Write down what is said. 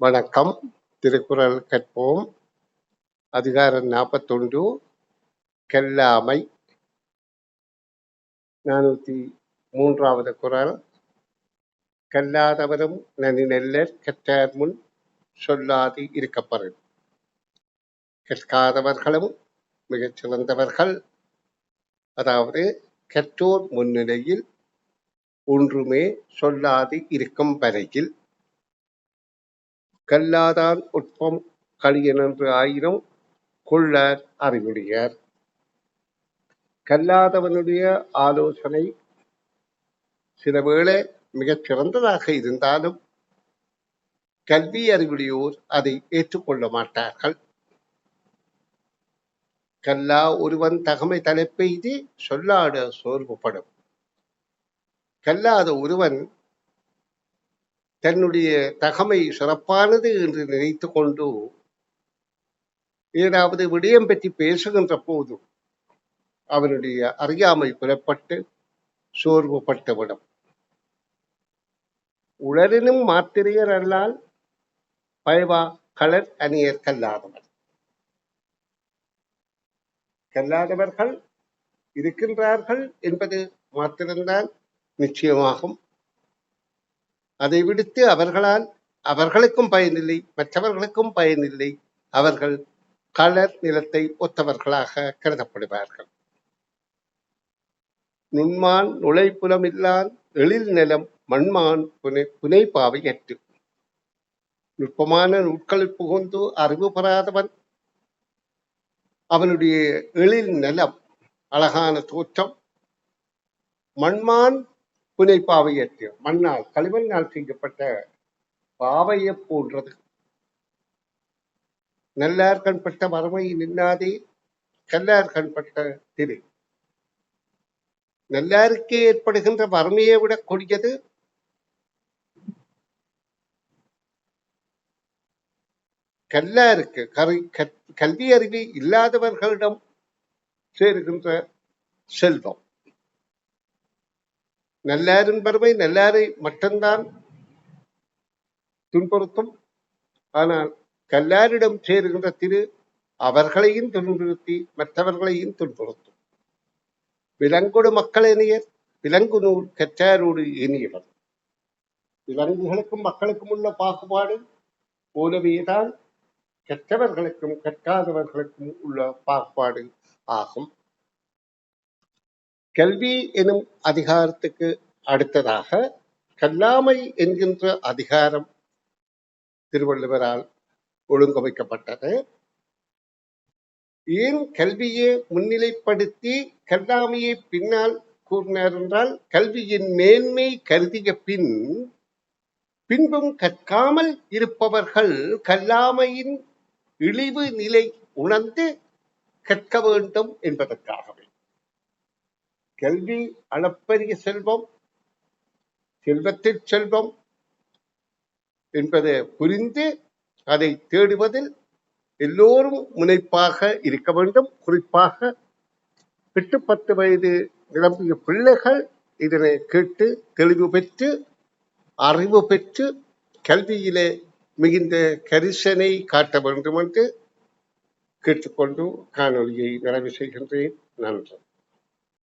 வணக்கம். திருக்குறள் கற்போம். அதிகாரம் நாற்பத்தொன்று கெல்லாமை. நானூற்றி மூன்றாவது குரல் கல்லாதவரும் நனி நெல்லர் கற்றார் முன் சொல்லாது இருக்கப்படும் கற்காதவர்களும் மிகச் சிறந்தவர்கள். அதாவது கற்றோர் முன்னிலையில் ஒன்றுமே சொல்லாது இருக்கும் வரையில் கல்லாதான் உட்பம் களியனென்று ஆயினும் கொள்ளார் அறிவுடையார். கல்லாதவனுடைய ஆலோசனை சில வேளை மிகச் சிறந்ததாக இருந்தாலும் கல்வி அறிவுடையோர் அதை ஏற்றுக்கொள்ள மாட்டார்கள். கல்லா ஒருவன் தகமை தலைப்பெய்து சொல்லாட சோர்வுபடும். கல்லாத ஒருவன் தன்னுடைய தகமை சிறப்பானது என்று நினைத்து கொண்டு ஏதாவது விடயம் பற்றி பேசுகின்ற போதும் அவனுடைய அறியாமை புறப்பட்டு சோர்வுபட்டுவிடும். உளரினும் மாத்திரையர் அல்லால் பயவா களர் அணியர் கல்லாதவர். கல்லாதவர்கள் இருக்கின்றார்கள் என்பது மாத்திரம்தான் நிச்சயமாகும். அதை விடுத்து அவர்களால் அவர்களுக்கும் பயனில்லை மற்றவர்களுக்கும் பயனில்லை. அவர்கள் களர் நிலத்தை ஒத்தவர்களாக கருதப்படுவார்கள். நுண்மான் நுழைப்புலமில்லான் எழில் நிலம் மண்மான் புனை புனைப்பாவை அற்று நுட்பமான நூட்களில் புகுந்து அறிவு பெறாதவன் அவனுடைய எழில் நிலம் அழகான தோற்றம். மண்மான் புனை புனைப்பாவையற்று மண்ணால் களிமண்ணால் செய்யப்பட்ட பாவையை போன்றது. நல்லார் கண்பட்ட மறுமை நின்னாதே கல்லார் கண்பட்ட திரு. நல்லாருக்கே ஏற்படுகின்ற வறுமையை விட கொடியது. கல்லாருக்கு கரு கல்வி அறிவு இல்லாதவர்களிடம் சேருகின்ற செல்வம். நல்லாரின் வறுமை நல்லாரை மட்டும்தான் துன்புறுத்தும். ஆனால் கல்லாரிடம் சேருகின்ற திரு அவர்களையும் துன்புறுத்தி மற்றவர்களையும் துன்புறுத்தும். விலங்கொடு மக்கள் இணையர் விலங்கு நூல் கற்றாரோடு இனியவர். விலங்குகளுக்கும் மக்களுக்கும் உள்ள பாகுபாடு போலவேதான் கற்றவர்களுக்கும் கற்காதவர்களுக்கும் உள்ள பாகுபாடு ஆகும். கல்வி எனும் அதிகாரத்துக்கு அடுத்ததாக கல்லாமை என்கின்ற அதிகாரம் திருவள்ளுவரால் ஒழுங்கமைக்கப்பட்டது. ஏன் கல்வியை முன்னிலைப்படுத்தி கல்லாமையை பின்னால் கூறினார் என்றால் கல்வியின் மேன்மை கருதிய பின் பின்பும் கற்காமல் இருப்பவர்கள் கல்லாமையின் இழிவு நிலை உணர்ந்து கற்க வேண்டும் என்பதற்காகவே. கல்வி அளப்பரிய செல்வம் செல்வத்தில் செல்வம் என்பதை புரிந்து அதை தேடுவதில் எல்லோரும் முனைப்பாக இருக்க வேண்டும். குறிப்பாக எட்டு பத்து வயது நிரம்பிய பிள்ளைகள் இதனை கேட்டு தெளிவு பெற்று அறிவு பெற்று கல்வியிலே மிகுந்த கரிசனை காட்ட வேண்டும் என்று கேட்டுக்கொண்டு காணொலியை நிறைவு செய்கின்றேன். நன்றி.